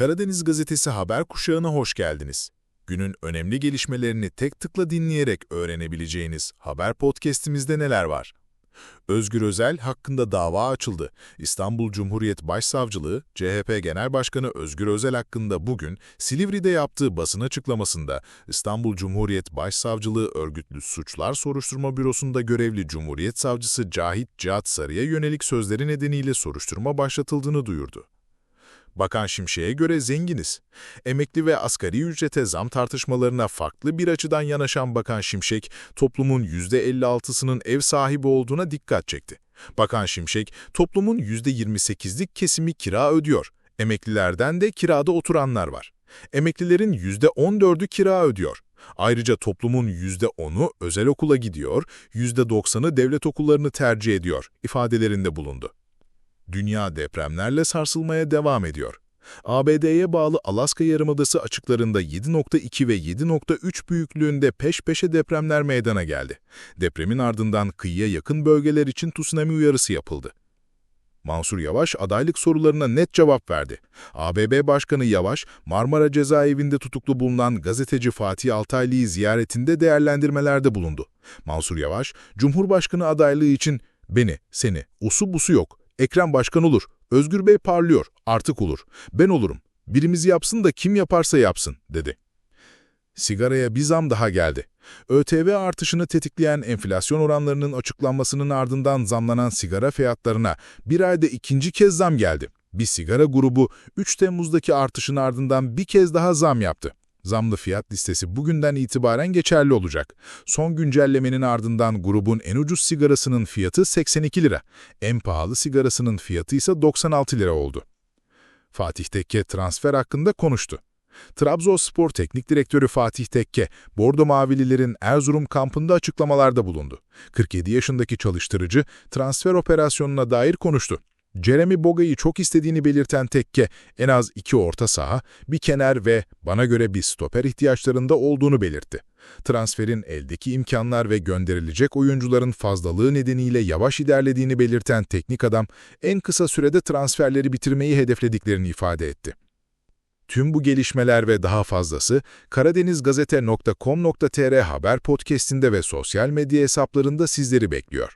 Karadeniz Gazetesi haber kuşağına hoş geldiniz. Günün önemli gelişmelerini tek tıkla dinleyerek öğrenebileceğiniz haber podcast'imizde neler var? Özgür Özel hakkında dava açıldı. İstanbul Cumhuriyet Başsavcılığı, CHP Genel Başkanı Özgür Özel hakkında bugün Silivri'de yaptığı basın açıklamasında İstanbul Cumhuriyet Başsavcılığı Örgütlü Suçlar Soruşturma Bürosu'nda görevli Cumhuriyet Savcısı Cahit Cihat Sarı'ya yönelik sözleri nedeniyle soruşturma başlatıldığını duyurdu. Bakan Şimşek'e göre zenginiz. Emekli ve asgari ücrete zam tartışmalarına farklı bir açıdan yanaşan Bakan Şimşek, toplumun %56'sının ev sahibi olduğuna dikkat çekti. Bakan Şimşek, toplumun %28'lik kesimi kira ödüyor. Emeklilerden de kirada oturanlar var. Emeklilerin %14'ü kira ödüyor. Ayrıca toplumun %10'u özel okula gidiyor, %90'ı devlet okullarını tercih ediyor ifadelerinde bulundu. Dünya depremlerle sarsılmaya devam ediyor. ABD'ye bağlı Alaska Yarımadası açıklarında 7.2 ve 7.3 büyüklüğünde peş peşe depremler meydana geldi. Depremin ardından kıyıya yakın bölgeler için tsunami uyarısı yapıldı. Mansur Yavaş adaylık sorularına net cevap verdi. ABB Başkanı Yavaş, Marmara Cezaevinde tutuklu bulunan gazeteci Fatih Altaylı'yı ziyaretinde değerlendirmelerde bulundu. Mansur Yavaş, Cumhurbaşkanı adaylığı için beni, seni, usu busu yok, Ekrem Başkan olur, Özgür Bey parlıyor, artık olur, ben olurum, birimiz yapsın da kim yaparsa yapsın, dedi. Sigaraya bir zam daha geldi. ÖTV artışını tetikleyen enflasyon oranlarının açıklanmasının ardından zamlanan sigara fiyatlarına bir ayda ikinci kez zam geldi. Bir sigara grubu 3 Temmuz'daki artışın ardından bir kez daha zam yaptı. Zamlı fiyat listesi bugünden itibaren geçerli olacak. Son güncellemenin ardından grubun en ucuz sigarasının fiyatı 82 lira, en pahalı sigarasının fiyatı ise 96 lira oldu. Fatih Tekke transfer hakkında konuştu. Trabzonspor Teknik Direktörü Fatih Tekke, Bordo Mavililerin Erzurum kampında açıklamalarda bulundu. 47 yaşındaki çalıştırıcı transfer operasyonuna dair konuştu. Jeremy Boga'yı çok istediğini belirten Tekke, en az iki orta saha, bir kenar ve bana göre bir stoper ihtiyaçlarında olduğunu belirtti. Transferin eldeki imkanlar ve gönderilecek oyuncuların fazlalığı nedeniyle yavaş ilerlediğini belirten teknik adam, en kısa sürede transferleri bitirmeyi hedeflediklerini ifade etti. Tüm bu gelişmeler ve daha fazlası karadenizgazete.com.tr haber podcastinde ve sosyal medya hesaplarında sizleri bekliyor.